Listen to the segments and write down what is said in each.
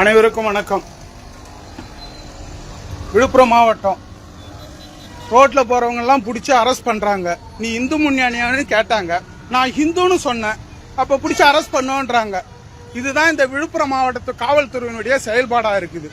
அனைவருக்கும் வணக்கம். விழுப்புரம் மாவட்டம். ரோட்டில் போகிறவங்கெல்லாம் பிடிச்சி அரெஸ்ட் பண்ணுறாங்க நீ இந்து முன்னணியானு கேட்டாங்க. நான் ஹிந்துன்னு சொன்னேன். அப்போ பிடிச்சி அரெஸ்ட் பண்ணுன்றாங்க இதுதான் இந்த விழுப்புரம் மாவட்டத்து காவல்துறையினுடைய செயல்பாடாக இருக்குது.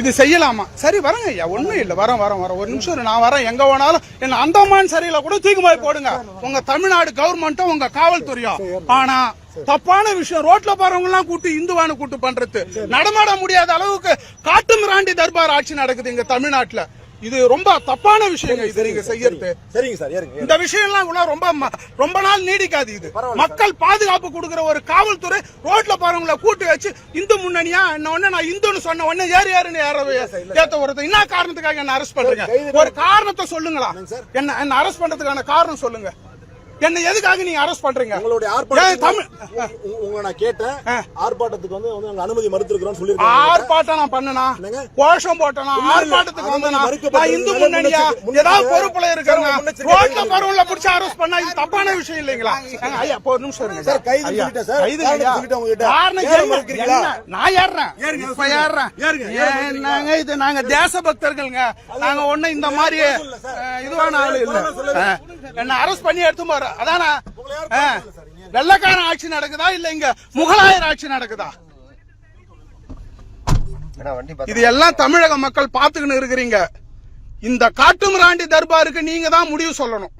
இது செய்யலாமா? சரி வரேங்க ஐயா. ஒன்றும் இல்லை. வரேன் வரேன் வரேன். ஒரு நிமிஷம் நான் வரேன். எங்கே போனாலும் என்ன அந்தமான் சரியில் கூட தூக்கி போய் போடுங்க. உங்கள் தமிழ்நாடு கவர்மெண்ட்டும் உங்கள் காவல்துறையும். ஆனால் தப்பான விஷயம். ரோட்ல போறவங்க எல்லாம் கூட்டு இந்துவானு கூட்டு பண்றது. நடமாட முடியாத அளவுக்கு காட்டு மிராண்டி தர்பார் ஆட்சி நடக்குது இங்க தமிழ்நாட்டுல. இது ரொம்ப தப்பான விஷயங்க இது நீங்க செய்யறது. சரிங்க சார் இந்த விஷயம்லாம் கூட ரொம்ப ரொம்ப நாள் நீடிக்காது இது. மக்கள் பாதுகாப்பு கொடுக்கிற ஒரு காவல்துறை ரோட்ல போறவங்கள கூட்டி வச்சு இந்து முன்னணியா என்ன ஒண்ணு நான் இந்துன்னு சொன்ன உடனே ஏறு ஏறுன்னு ஏற ஏத்த ஒருத்தர் என்ன காரணத்துக்காக என்ன அரெஸ்ட் பண்றீங்க? ஒரு காரணத்தை சொல்லுங்களா. என்ன என்ன அரெஸ்ட் பண்றதுக்கான காரணம் சொல்லுங்க. என்ன எதுக்காக நீங்க அரெஸ்ட் பண்றீங்க? உங்களுடைய ஆர்ப்பாட்டம் தமிழ். உங்களை நான் கேட்டேன். ஆர்ப்பாட்டத்துக்கு வந்து வந்து நாங்க அனுமதி மறுத்திருக்கிறோம் சொல்லிருக்காங்க ஆர்ப்பாட்டம் நான் பண்ணனா? கோஷம் போட்டனா. ஆர்ப்பாட்டத்துக்கு மறுக்கப்பட்டது நான் இந்து முன்னணியா? ஏதாவது பொறுப்புல முன்னெச்சரிக்கை ரோட்ல கைது பரவல புடிச்சு அரெஸ்ட் பண்ணா இது தப்பான விஷயம் இல்லைங்களா? ஐயா இப்போ ஒரு நிமிஷம் இருங்க. சார், ஐயா, சொல்லிட்டேன் சார். ஐயா. சொல்லிட்டேன் உங்ககிட்ட. என்ன? நான் ஏறுறேன். இப்ப ஏறுறேன். ஏறுங்க. என்னங்க இது நாங்க தேச பக்தர்கள்ங்க நாங்க ஒண்ணு இந்த மாதிரி இதுவான ஆளு இல்ல. என்ன அரெஸ்ட் பண்ணி எடுத்து போற அதானா வெள்ளக்காரன் ஆட்சி நடக்குதா இல்ல இங்க முகலாயர் ஆட்சி நடக்குதா? இது எல்லாம் தமிழக மக்கள் பாத்துக்கின்னு இருக்கிறீங்க. இந்த காட்டுமிராண்டி தர்பாருக்கு நீங்க தான் முடிவு சொல்லணும்.